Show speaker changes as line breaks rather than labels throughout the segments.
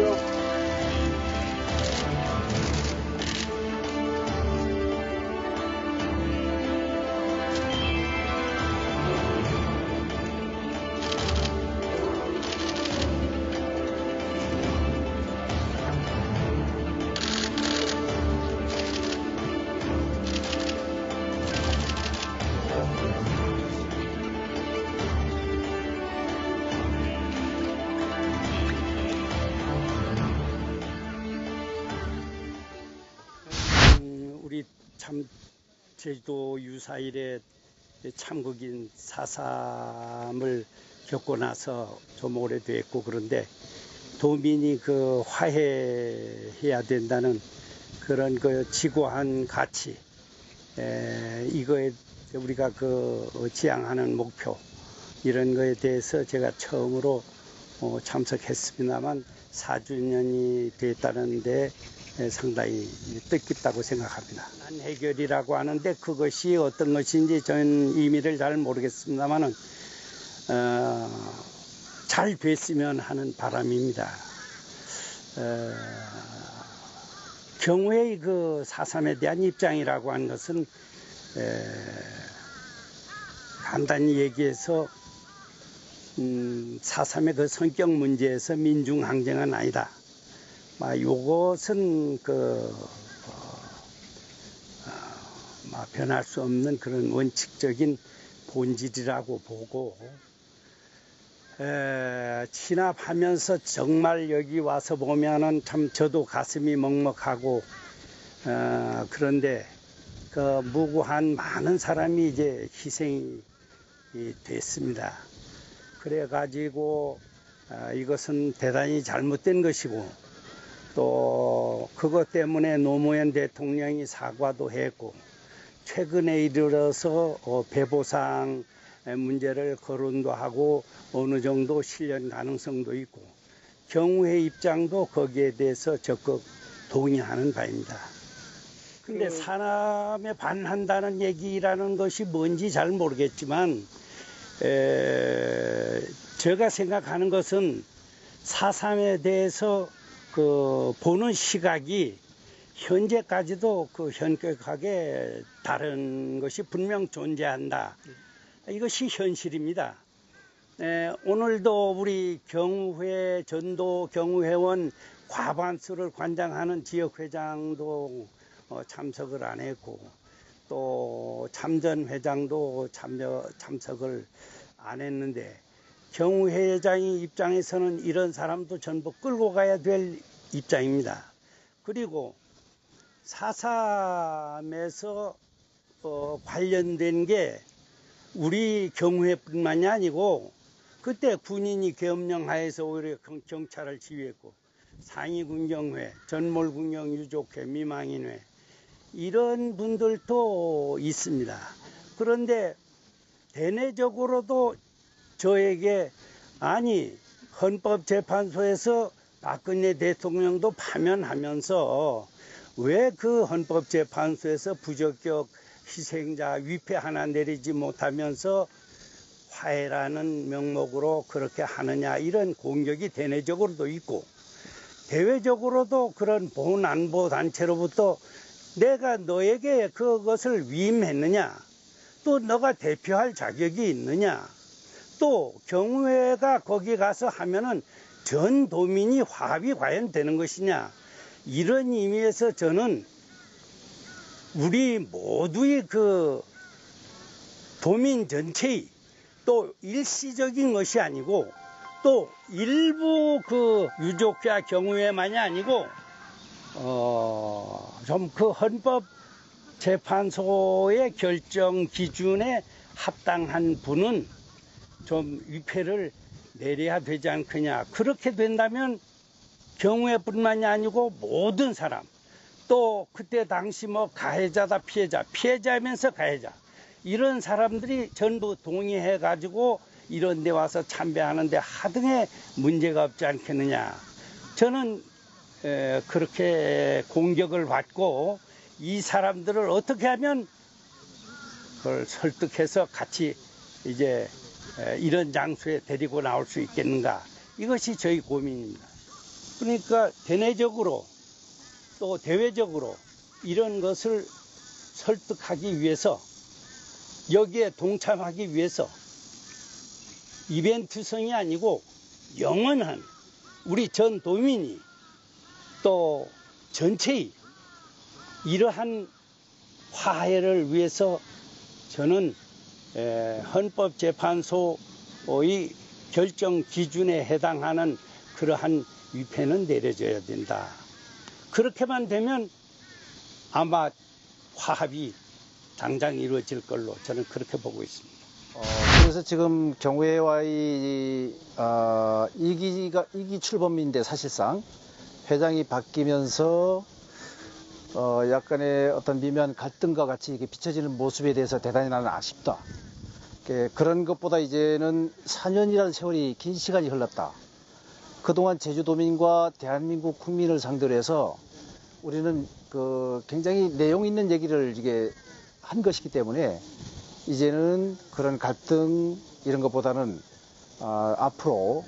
you. 참 제주도 유사일에 참극인 4.3을 겪고 나서 좀 오래됐고 그런데 도민이 그 화해해야 된다는 그런 그 지구한 가치 에, 이거에 우리가 그 지향하는 목표 이런 거에 대해서 제가 처음으로 어, 참석했습니다만 4주년이 됐다는데 상당히 뜻깊다고 생각합니다. 난 해결이라고 하는데 그것이 어떤 것인지 저는 의미를 잘 모르겠습니다만은 어, 잘 됐으면 하는 바람입니다. 어, 경우의 그 사삼에 대한 입장이라고 하는 것은 에, 간단히 얘기해서 음, 사삼의 그 성격 문제에서 민중 항쟁은 아니다. 마, 요것은 그 어, 어, 변할 수 없는 그런 원칙적인 본질이라고 보고 에, 진압하면서 정말 여기 와서 보면은 참 저도 가슴이 먹먹하고 어, 그런데 그 무고한 많은 사람이 이제 희생이 됐습니다. 그래 가지고 어, 이것은 대단히 잘못된 것이고 또 그것 때문에 노무현 대통령이 사과도 했고 최근에 이르러서 어, 배보상 문제를 거론도 하고 어느 정도 실현 가능성도 있고 경우의 입장도 거기에 대해서 적극 동의하는 바입니다. 근데
그-
사람에 반한다는 얘기라는 것이 뭔지 잘 모르겠지만 에, 제가 생각하는 것은 사삼에 대해서 그 보는 시각이 현재까지도 그 현격하게 다른 것이 분명 존재한다. 이것이 현실입니다. 에, 오늘도 우리 경회 전도 경회원 과반수를 관장하는 지역회장도 어, 참석을 안 했고 또 참전 회장도 참여 참석을 안 했는데 경회장의 입장에서는 이런 사람도 전부 끌고 가야 될 입장입니다. 그리고 사삼에서 어, 관련된 게 우리 경회뿐만이 아니고 그때 군인이 계엄령하에서 오히려 경- 경찰을 지휘했고 상위군경회, 전몰군경유족회, 미망인회 이런 분들도 있습니다. 그런데 대내적으로도 저에게 아니 헌법재판소에서 박근혜 대통령도 파면하면서 왜 그 헌법재판소에서 부적격 희생자 위패 하나 내리지 못하면서 화해라는 명목으로 그렇게 하느냐 이런 공격이 대내적으로도 있고 대외적으로도 그런 보안보 단체로부터 내가 너에게 그것을 위임했느냐? 또 너가 대표할 자격이 있느냐? 또 경우회가 거기 가서 하면은 전 도민이 화합이 과연 되는 것이냐? 이런 의미에서 저는 우리 모두의 그 도민 전체의 또 일시적인 것이 아니고 또 일부 그 유족자 경우에만이 아니고 어 좀 그 헌법 재판소의 결정 기준에 합당한 분은 좀 위패를 내려야 되지 않겠냐. 그렇게 된다면 경우에뿐만이 아니고 모든 사람 또 그때 당시 뭐 가해자다 피해자 피해자면서 가해자 이런 사람들이 전부 동의해 가지고 이런 데 와서 참배하는데 하등의 문제가 없지 않겠느냐. 저는 에, 그렇게 공격을 받고 이 사람들을 어떻게 하면 그걸 설득해서 같이 이제 에, 이런 장소에 데리고 나올 수 있겠는가. 이것이 저희 고민입니다. 그러니까 대내적으로 또 대외적으로 이런 것을 설득하기 위해서 여기에 동참하기 위해서 이벤트성이 아니고 영원한 우리 전 도민이 또 전체의 이러한 화해를 위해서 저는 에, 헌법재판소의 결정 기준에 해당하는 그러한 위패는 내려져야 된다. 그렇게만 되면 아마 화합이 당장 이루어질 걸로 저는 그렇게 보고 있습니다.
어, 그래서 지금 경우회와의 어, 이기가 이기 출범인데 사실상 회장이 바뀌면서 어, 약간의 어떤 미묘한 갈등과 같이 이게 비춰지는 모습에 대해서 대단히 나는 아쉽다. 그, 그런 것보다 이제는 4년이라는 세월이 긴 시간이 흘렀다. 그동안 제주도민과 대한민국 국민을 상대로 해서 우리는 그 굉장히 내용 있는 얘기를 이게 한 것이기 때문에 이제는 그런 갈등 이런 것보다는 어, 앞으로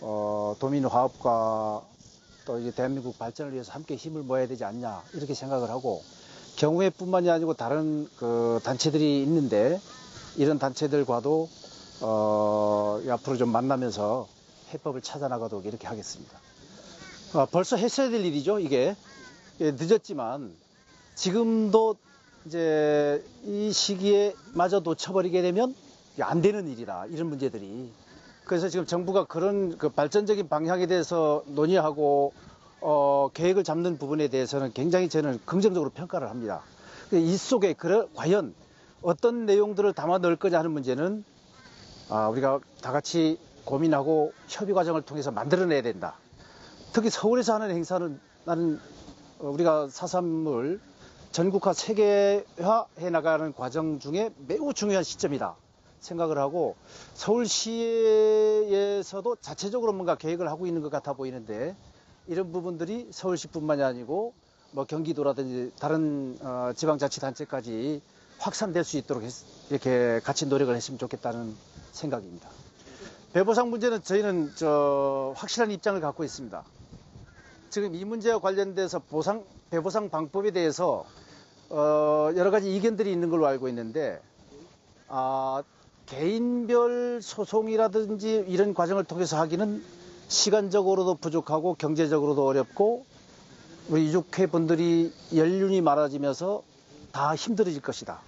어, 도민 화합과 또 이제 대한민국 발전을 위해서 함께 힘을 모아야 되지 않냐 이렇게 생각을 하고 경우회뿐만이 아니고 다른 그 단체들이 있는데 이런 단체들과도 어, 앞으로 좀 만나면서 해법을 찾아 나가도록 이렇게 하겠습니다. 어, 벌써 했어야 될 일이죠 이게 예, 늦었지만 지금도 이제 이 시기에 마저 놓쳐버리게 되면 안 되는 일이다. 이런 문제들이. 그래서 지금 정부가 그런 그 발전적인 방향에 대해서 논의하고 어, 계획을 잡는 부분에 대해서는 굉장히 저는 긍정적으로 평가를 합니다. 이 속에 그러, 과연 어떤 내용들을 담아 넣을 거냐 하는 문제는 아, 우리가 다 같이 고민하고 협의 과정을 통해서 만들어내야 된다. 특히 서울에서 하는 행사는 나는 어, 우리가 사삼을 전국화 세계화 해 나가는 과정 중에 매우 중요한 시점이다 생각을 하고 서울시에서도 자체적으로 뭔가 계획을 하고 있는 것 같아 보이는데 이런 부분들이 서울시뿐만이 아니고 뭐 경기도라든지 다른 어, 지방자치단체까지 확산될 수 있도록 했, 이렇게 같이 노력을 했으면 좋겠다는 생각입니다. 배보상 문제는 저희는 저 확실한 입장을 갖고 있습니다. 지금 이 문제와 관련돼서 보상 배보상 방법에 대해서 어, 여러 가지 이견들이 있는 걸로 알고 있는데 아, 개인별 소송이라든지 이런 과정을 통해서 하기는 시간적으로도 부족하고 경제적으로도 어렵고 우리 유족회 분들이 연륜이 많아지면서 다 힘들어질 것이다.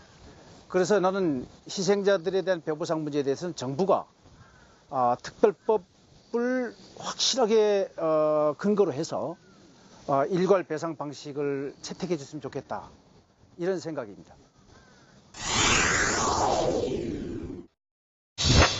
그래서 나는 희생자들에 대한 배보상 문제에 대해서는 정부가 아, 특별법을 확실하게 어, 근거로 해서 어, 일괄 배상 방식을 채택해 줬으면 좋겠다. 이런 생각입니다.